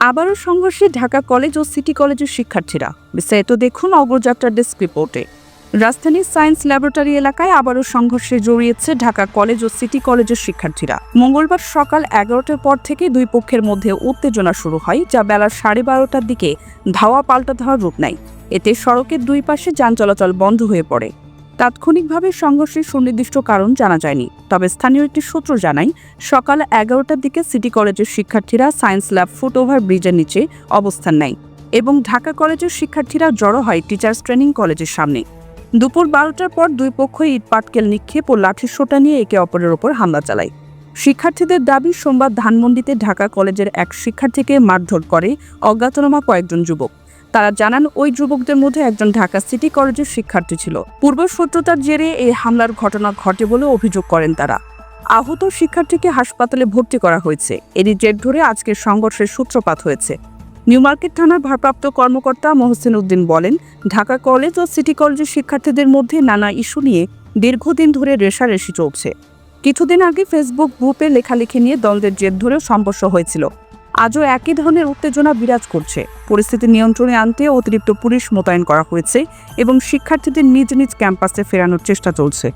আবারও সংঘর্ষে ঢাকা কলেজ ও সিটি কলেজের শিক্ষার্থীরা। বিস্তারিত দেখুন অগ্রযাত্রার ডেস্ক রিপোর্টে। রাজধানীর সায়েন্স ল্যাবরেটরি এলাকায় আবারও সংঘর্ষে জড়িয়েছে ঢাকা কলেজ ও সিটি কলেজের শিক্ষার্থীরা। মঙ্গলবার সকাল এগারোটার পর থেকে দুই পক্ষের মধ্যে উত্তেজনা শুরু হয়, যা বেলা সাড়ে বারোটার দিকে ধাওয়া পাল্টা ধাওয়ার রূপ নেয়। এতে সড়কের দুই পাশে যান চলাচল বন্ধ হয়ে পড়ে। তাৎক্ষণিকভাবে সংঘর্ষের সুনির্দিষ্ট কারণ জানা যায়নি, তবে স্থানীয় একটি সূত্র জানায়, সকাল এগারোটার দিকে সিটি কলেজের শিক্ষার্থীরা সায়েন্স ল্যাব ফুটওভার ব্রিজের নিচে অবস্থান নেয় এবং ঢাকা কলেজের শিক্ষার্থীরা জড়ো হয় টিচার্স ট্রেনিং কলেজের সামনে। দুপুর বারোটার পর দুই পক্ষই ইট পাটকেল নিক্ষেপ ও লাঠির সোটা নিয়ে একে অপরের ওপর হামলা চালায়। শিক্ষার্থীদের দাবি, সোমবার ধানমন্ডিতে ঢাকা কলেজের এক শিক্ষার্থীকে মারধর করে অজ্ঞাতনামা কয়েকজন যুবক। তারা জানান, ওই যুবকদের মধ্যে একজন ঢাকা সিটি কলেজের শিক্ষার্থী ছিল। পূর্ব শত্রুতার জেরে এই হামলার ঘটনা ঘটে বলে অভিযোগ করেন তারা। আহত শিক্ষার্থীকে হাসপাতালে ভর্তি করা হয়েছে। এরই জের ধরে আজকের সংঘর্ষের সূত্রপাত হয়েছে। নিউ মার্কেট থানার ভারপ্রাপ্ত কর্মকর্তা মহসিন উদ্দিন বলেন, ঢাকা কলেজ ও সিটি কলেজের শিক্ষার্থীদের মধ্যে নানা ইস্যু নিয়ে দীর্ঘদিন ধরে রেশারেশি চলছে। কিছুদিন আগে ফেসবুক গ্রুপে লেখালেখি নিয়ে দ্বন্দ্বের জের ধরেও সংঘর্ষ হয়েছিল। আজও একই ধরনের উত্তেজনা বিরাজ করছে। পরিস্থিতি নিয়ন্ত্রণে আনতে অতিরিক্ত পুলিশ মোতায়েন করা হয়েছে এবং শিক্ষার্থীদের নিজ নিজ ক্যাম্পাসে ফেরানোর চেষ্টা চলছে।